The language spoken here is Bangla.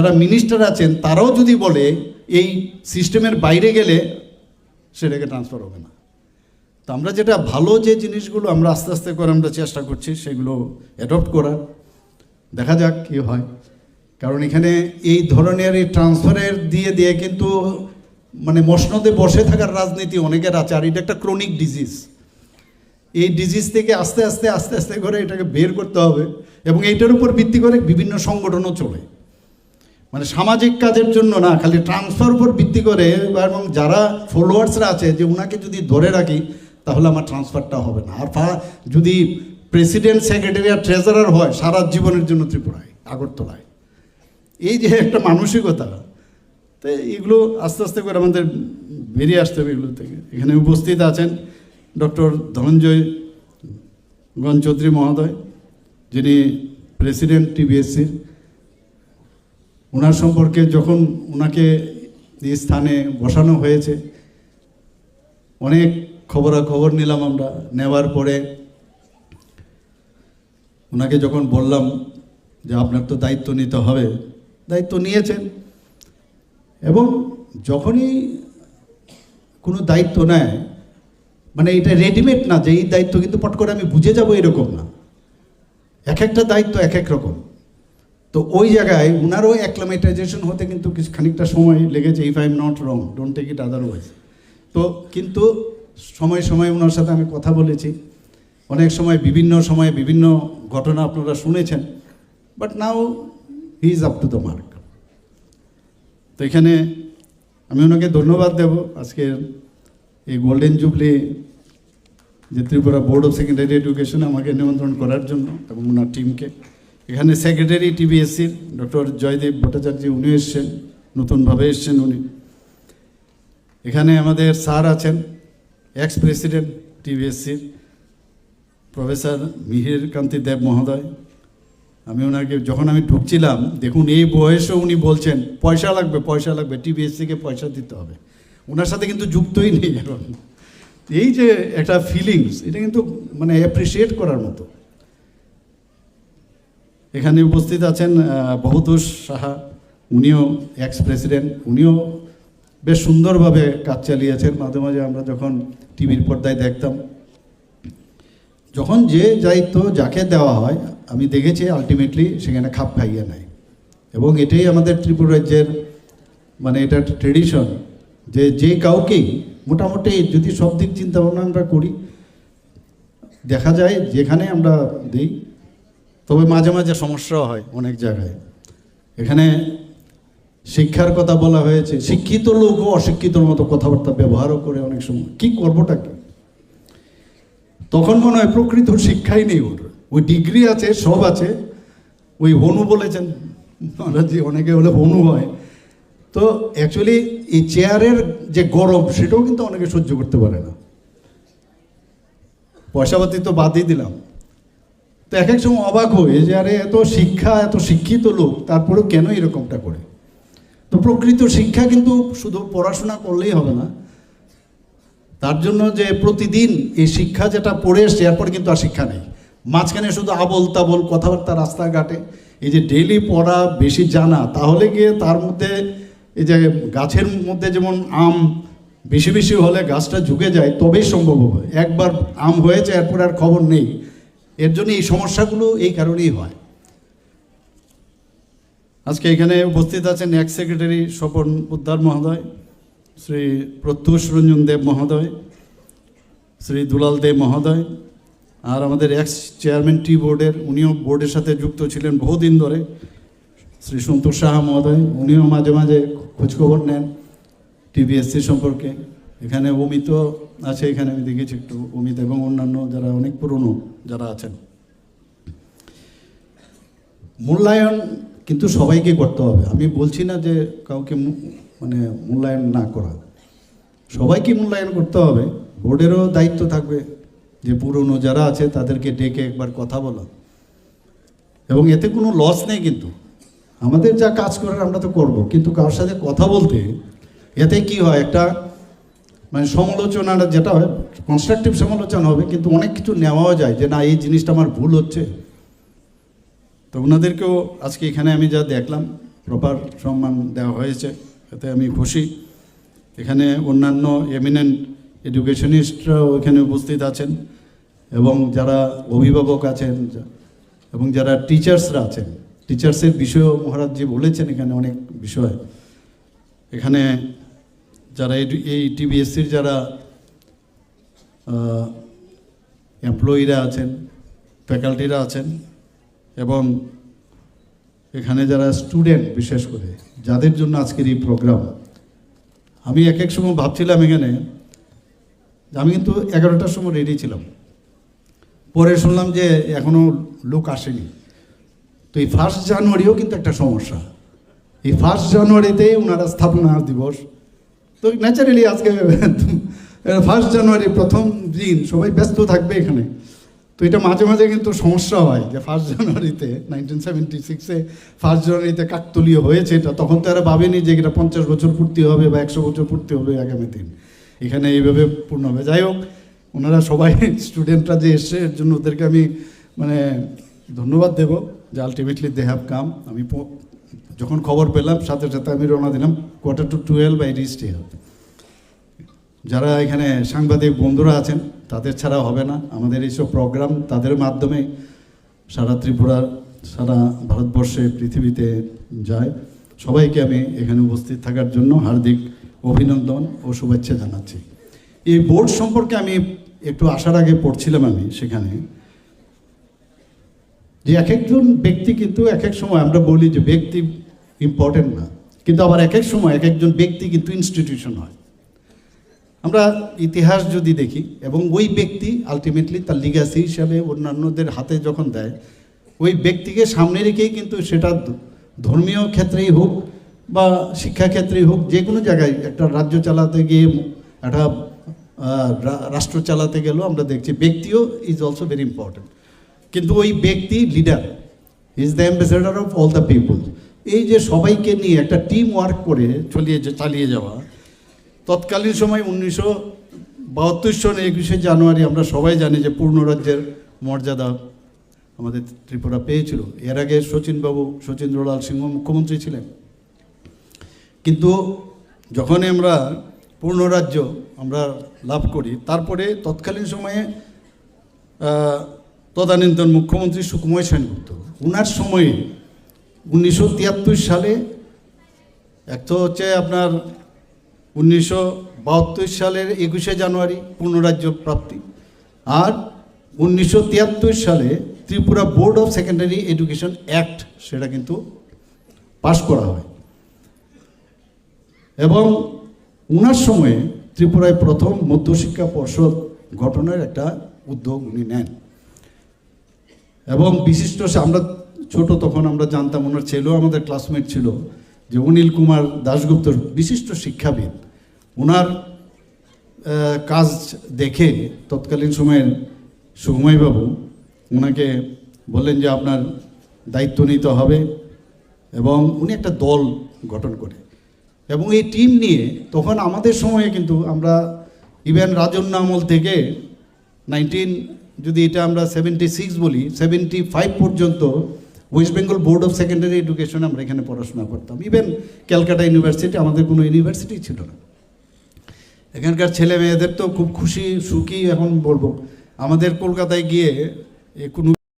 যারা মিনিস্টার আছেন, তারাও যদি বলে এই সিস্টেমের বাইরে গেলে সেটাকে ট্রান্সফার হবে না। তো আমরা যেটা ভালো যে জিনিসগুলো আমরা আস্তে আস্তে করে আমরা চেষ্টা করছি, সেগুলো অ্যাডপ্ট করার। দেখা যাক কী হয়। কারণ এখানে এই ধরনের এই ট্রান্সফারের দিয়ে দিয়ে কিন্তু মানে মসনদে বসে থাকার রাজনীতি অনেকের আছে, আর এটা একটা ক্রনিক ডিজিজ এই ডিজিজ থেকে আস্তে আস্তে আস্তে আস্তে করে এটাকে বের করতে হবে এবং এইটার উপর ভিত্তি করে বিভিন্ন সংগঠনও চলে। মানে সামাজিক কাজের জন্য না, খালি ট্রান্সফার উপর ভিত্তি করে এবং যারা ফলোয়ার্সরা আছে, যে ওনাকে যদি ধরে রাখি, তাহলে আমার ট্রান্সফারটা হবে না। আর যদি প্রেসিডেন্ট সেক্রেটারি আর ট্রেজারার হয়, সারা জীবনের জন্য ত্রিপুরায়, আগরতলায়। এই যে একটা মানসিকতা, তো এগুলো আস্তে আস্তে করে আমাদের বেরিয়ে আসতে হবে এগুলো থেকে। এখানে উপস্থিত আছেন ডক্টর ধনঞ্জয় গণ চৌধুরী মহোদয়, যিনি প্রেসিডেন্ট টিবিএসসির ওনার সম্পর্কে যখন ওনাকে এই স্থানে বসানো হয়েছে, অনেক খবরাখবর নিলাম আমরা। নেওয়ার পরে ওনাকে যখন বললাম যে আপনার তো দায়িত্ব নিতে হবে, দায়িত্ব নিয়েছেন। এবং যখনই কোনো দায়িত্ব নেয় মানে এটা রেডিমেড না যে এই দায়িত্ব কিন্তু পট করে আমি বুঝে যাব এরকম না। এক একটা দায়িত্ব এক এক রকম। তো ওই জায়গায় ওনারও অ্যাক্লামেটাইজেশন হতে কিন্তু কিছু খানিকটা সময় লেগেছে if I am not wrong don't take it otherwise তো কিন্তু সময় সময় ওনার সাথে আমি কথা বলেছি। অনেক সময় বিভিন্ন সময়ে বিভিন্ন ঘটনা আপনারা শুনেছেন but now he is up to the mark তো এখানে আমি ওনাকে ধন্যবাদ দেব। আজকে এই গোল্ডেন জুবলি যে Tripura board of secondary education আমাকে নিমন্ত্রণ করার জন্য এবং ওনার টিমকে এখানে সেক্রেটারি টিবিএসসির ডক্টর জয়দেব ভট্টাচার্য উনি এসছেন, নতুনভাবে এসছেন উনি। এখানে আমাদের স্যার আছেন এক্স প্রেসিডেন্ট টিবিএসসির প্রফেসর মিহির কান্তি দেব মহোদয়। আমি ওনাকে যখন আমি ঢুকছিলাম, দেখুন এই বয়সে উনি বলছেন, পয়সা লাগবে পয়সা লাগবে টিবিএসসিকে পয়সা দিতে হবে। ওনার সাথে কিন্তু যুক্তই নেই এখন। এই যে একটা ফিলিংস এটা কিন্তু মানে অ্যাপ্রিসিয়েট করার মতো। এখানে উপস্থিত আছেন বহুতোষ সাহা, উনিও এক্স প্রেসিডেন্ট উনিও বেশ সুন্দরভাবে কাজ চালিয়েছেন। মাঝে মাঝে আমরা যখন টিভির পর্দায় দেখতাম, যখন যে দায়িত্ব যাকে দেওয়া হয়, আমি দেখেছি আলটিমেটলি সেখানে খাপ খাইয়ে নেয়। এবং এটাই আমাদের ত্রিপুরা রাজ্যের মানে এটা ট্রেডিশন যে যে কাউকেই মোটামুটি যদি সব দিক চিন্তা ভাবনা আমরা করি, দেখা যায় যেখানে আমরা দিই তবে মাঝে মাঝে সমস্যা হয়, অনেক জায়গায়। এখানে শিক্ষার কথা বলা হয়েছে, শিক্ষিত লোকও অশিক্ষিতর মতো কথাবার্তা ব্যবহারও করে অনেক সময়। কি করবোটা কি? তখন মনে হয় প্রকৃত শিক্ষাই নেই ওর। ওই ডিগ্রি আছে, সব আছে। ওই হনু বলেছেন মহারাজজি অনেকে হলে হনু হয়। তো অ্যাকচুয়ালি এই চেয়ারের যে গরম, সেটাও কিন্তু অনেকে সহ্য করতে পারে না। পয়সাপাতি তো বাদই দিলাম। তো এক এক সময় অবাক হয়ে যে আরে এত শিক্ষা, এত শিক্ষিত লোক, তারপরেও কেন এরকমটা করে? তো প্রকৃত শিক্ষা কিন্তু শুধু পড়াশোনা করলেই হবে না। তার জন্য যে প্রতিদিন এই শিক্ষা যেটা পড়ে এসছে, এরপর কিন্তু আর শিক্ষা নেই। মাঝখানে শুধু আবল তাবল কথাবার্তা রাস্তাঘাটে, এই যে ডেইলি পড়া বেশি জানা, তাহলে গিয়ে তার মধ্যে এই যে গাছের মধ্যে যেমন আম বেশি বেশি হলে গাছটা ঝুঁকে যায়, তবেই সম্ভব হবে। একবার আম হয়েছে, এরপর আর খবর নেই। এর জন্য এই সমস্যাগুলো এই কারণেই হয়। আজকে এখানে উপস্থিত আছেন এক্স সেক্রেটারি স্বপন উদ্ধার মহোদয়, শ্রী প্রত্যুষ রঞ্জন দেব মহোদয়, শ্রী দুলাল দেব মহোদয়, আর আমাদের এক্স চেয়ারম্যান টি বোর্ডের, উনিও বোর্ডের সাথে যুক্ত ছিলেন বহুদিন ধরে, শ্রী সন্তোষ সাহা মহোদয়, উনিও মাঝে মাঝে খোঁজখবর নেন টিভিএসসি সম্পর্কে। এখানে অমিত আছে, এখানে আমি দেখেছি একটু অমিত এবং অন্যান্য যারা অনেক পুরনো যারা আছেন। মূল্যায়ন কিন্তু সবাইকে করতে হবে। আমি বলছি না যে কাউকে মানে মূল্যায়ন না করা। সবাইকে মূল্যায়ন করতে হবে। বোর্ডেরও দায়িত্ব থাকবে যে পুরনো যারা আছে তাদেরকে ডেকে একবার কথা বলা। এবং এতে কোনো লস নেই কিন্তু। আমাদের যা কাজ করার আমরা তো করব। কিন্তু কারোর সাথে কথা বলতে এতে কি হয়? একটা মানে সমালোচনাটা যেটা হয় কনস্ট্রাকটিভ সমালোচনা হবে, কিন্তু অনেক কিছু নেওয়াও যায় যে না, এই জিনিসটা আমার ভুল হচ্ছে। তো ওনাদেরকেও আজকে এখানে আমি যা দেখলাম প্রপার সম্মান দেওয়া হয়েছে, এতে আমি খুশি। এখানে অন্যান্য এমিনেন্ট এডুকেশনিস্টরাও এখানে উপস্থিত আছেন, এবং যারা অভিভাবক আছেন, এবং যারা টিচার্সরা আছেন টিচার্সের বিষয়ও মহারাজ জি বলেছেন এখানে অনেক বিষয়। এখানে যারা এই- টিবিএসসির যারা এমপ্লয়িরা আছেন ফ্যাকাল্টিরা আছেন, এবং এখানে যারা স্টুডেন্ট বিশেষ করে, যাদের জন্য আজকের এই প্রোগ্রাম আমি এক এক সময় ভাবছিলাম এখানে আমি কিন্তু এগারোটার সময় রেডি ছিলাম। পরে শুনলাম যে এখনও লোক আসেনি। তো এই ফার্স্ট জানুয়ারিও কিন্তু একটা সমস্যা। এই ফার্স্ট জানুয়ারিতে ওনারা স্থাপনা দিবস তো ন্যাচারালি আজকে ফার্স্ট জানুয়ারি প্রথম দিন, সবাই ব্যস্ত থাকবে এখানে। তো এটা মাঝে মাঝে কিন্তু সমস্যা হয় যে ফার্স্ট জানুয়ারিতে নাইনটিন সেভেন্টি সিক্সে ফার্স্ট জানুয়ারিতে কাকতলীয় হয়েছে এটা। তখন তো এরা ভাবেনি যে এটা পঞ্চাশ বছর পূর্তি হবে বা একশো বছর পূর্তি হবে আগামী দিন। এখানে এইভাবে পূর্ণ হবে। যাই হোক, ওনারা সবাই স্টুডেন্টরা যে এসছে, এর জন্য ওদেরকে আমি মানে ধন্যবাদ দেব। যে আলটিমেটলি দে হ্যাভ কাম আমি যখন খবর পেলাম, সাথে সাথে আমি রওনা দিলাম quarter to twelve I reached যারা এখানে সাংবাদিক বন্ধুরা আছেন, তাদের ছাড়া হবে না। আমাদের এইসব প্রোগ্রাম তাদের মাধ্যমে সারা ত্রিপুরার সারা ভারতবর্ষে, পৃথিবীতে যায়। সবাইকে আমি এখানে উপস্থিত থাকার জন্য হার্দিক অভিনন্দন ও শুভেচ্ছা জানাচ্ছি। এই বোর্ড সম্পর্কে আমি একটু আসার আগে পড়ছিলাম আমি সেখানে যে এক একজন ব্যক্তি কিন্তু এক এক সময় আমরা বলি যে ব্যক্তি ইম্পর্টেন্ট না। কিন্তু আবার এক এক সময় এক একজন ব্যক্তি কিন্তু ইনস্টিটিউশন হয়। আমরা ইতিহাস যদি দেখি, এবং ওই ব্যক্তি আলটিমেটলি তার লিগাসি হিসাবে অন্যান্যদের হাতে যখন দেয়, ওই ব্যক্তিকে সামনে রেখেই কিন্তু সেটা ধর্মীয় ক্ষেত্রেই হোক বা শিক্ষা ক্ষেত্রেই হোক, যে কোনো জায়গায় একটা রাজ্য চালাতে গিয়ে একটা রাষ্ট্র চালাতে গেলেও আমরা দেখছি ব্যক্তিও ইজ অলসো ভেরি ইম্পর্টেন্ট কিন্তু ওই ব্যক্তি leader is the ambassador of all the people এই যে সবাইকে নিয়ে একটা টিম ওয়ার্ক করে চলিয়ে চালিয়ে যাওয়া, তৎকালীন সময় উনিশশো বাহাত্তর সনে একুশে জানুয়ারি আমরা সবাই জানি যে পূর্ণ রাজ্যের মর্যাদা আমাদের ত্রিপুরা পেয়েছিল। এর আগে শচীনবাবু শচীন্দ্রলাল সিংহ মুখ্যমন্ত্রী ছিলেন। কিন্তু যখন আমরা পূর্ণ রাজ্য আমরা লাভ করি, তারপরে তৎকালীন সময়ে তদানীন্তন মুখ্যমন্ত্রী সুকুময় সেনগুপ্ত ওনার সময়ে উনিশশো তিয়াত্তর সালে এক তো হচ্ছে আপনার উনিশশো বাহাত্তর সালের একুশে জানুয়ারি পূর্ণরাজ্য প্রাপ্তি। আর উনিশশো তিয়াত্তর সালে Tripura board of secondary education act সেটা কিন্তু পাশ করা হয়। এবং ওনার সময়ে ত্রিপুরায় প্রথম মধ্যশিক্ষা পর্ষদ গঠনের একটা উদ্যোগ উনি নেন। এবং বিশিষ্ট আমরা ছোট তখন আমরা জানতাম ওনার ছেলেও আমাদের ক্লাসমেট ছিল, যে অনিল কুমার দাশগুপ্ত বিশিষ্ট শিক্ষাবিদ। ওনার কাজ দেখে তৎকালীন সময়ের সুকুমাইবাবু ওনাকে বললেন যে আপনার দায়িত্ব নিতে হবে এবং উনি একটা দল গঠন করে। এবং এই টিম নিয়ে তখন আমাদের সময়ে কিন্তু আমরা ইভেন রাজন্য আমল থেকে নাইনটিন যদি এটা আমরা সেভেন্টি সিক্স বলি সেভেন্টি ফাইভ পর্যন্ত West Bengal board of secondary education আমরা এখানে পড়াশোনা করতাম। ইভেন ক্যালকাটা ইউনিভার্সিটি আমাদের কোনো ইউনিভার্সিটি ছিল না। এখানকার ছেলে মেয়েদের তো খুব খুশি, সুখী এখন বলব। আমাদের কলকাতায় গিয়ে কোনো